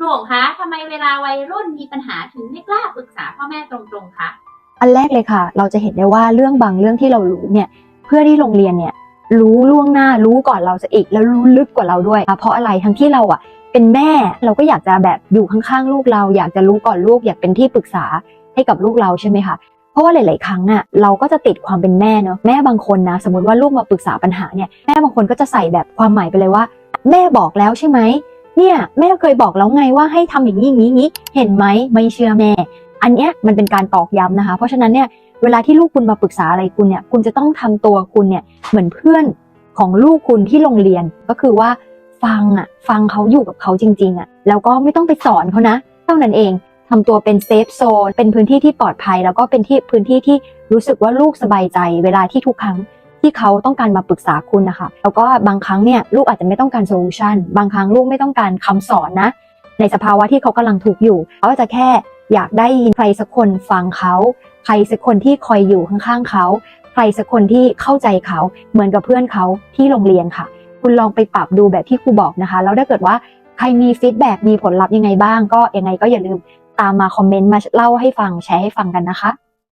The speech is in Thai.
ครูหงคะทำไมเวลาวัยรุ่นมีปัญหาถึงไม่กล้าปรึกษาพ่อแม่ตรงๆคะอันแรกเลยค่ะ เราจะเห็นได้ว่าเรื่องบางเรื่องที่เรารู้เนี่ย เพื่อที่โรงเรียนเนี่ย รู้ล่วงหน้ารู้ก่อนเราจะอีก แล้วรู้ลึกกว่าเราด้วย เพราะอะไรทั้งที่เราอะ เป็นแม่เราก็อยากจะแบบอยู่ข้างๆลูกเรา อยากจะรู้ก่อนลูก อยากเป็นที่ปรึกษาให้กับลูกเราใช่ไหมคะเพราะว่าหลาย ๆ ครั้งอะเราก็จะติดความเป็นแม่เนาะแม่บางคนนะสมมติว่าลูกมาปรึกษาปัญหาเนี่ยแม่บางคนก็จะใส่แบบความหมายไปเลยว่า แม่บอกแล้วใช่ไหม เนี่ยแม่เคยบอกแล้วไงว่าให้ทำอย่างนี้อย่างนี้อย่างนี้เห็นไหมไม่เชื่อแม่ อันเนี้ยมันเป็นการตอกย้ำนะคะ เพราะฉะนั้นเนี่ยเวลาที่ลูกคุณมาปรึกษาอะไรคุณเนี่ยคุณจะต้องทำตัวคุณเนี่ยเหมือนเพื่อนของลูกคุณที่โรงเรียนก็คือว่าฟังอะฟังเขาอยู่กับเขาจริง ๆอะแล้วก็ไม่ต้องไปสอนเขานะ เท่านั้นเองทำตัวเป็นเซฟโซนเป็นพื้นที่ที่ปลอดภัย แล้วก็เป็นที่พื้นที่ที่รู้สึกว่าลูกสบายใจ เวลาที่ทุกครั้ง ที่เขาต้องการมาปรึกษาคุณนะคะแล้วก็บางครั้งเนี่ยลูกอาจจะไม่ต้องการโซลูชันบางครั้งลูกไม่ต้องการคำสอนนะ ในสภาวะที่เขากำลังทุกอยู่เขาอาจจะแค่อยากได้ยินใครสักคนฟังเขาใครสักคนที่คอยอยู่ข้างๆเขาใครสักคนที่เข้าใจเขาเหมือนกับเพื่อนเขาที่โรงเรียนค่ะ คุณลองไปปรับดูแบบที่ครูบอกนะคะ แล้วถ้าเกิดว่าใครมีฟีดแบ็กมีผลลัพธ์ยังไงบ้าง ก็ยังไงก็อย่าลืมตามมาคอมเมนต์มาเล่าให้ฟังแชร์ให้ฟังกันนะคะ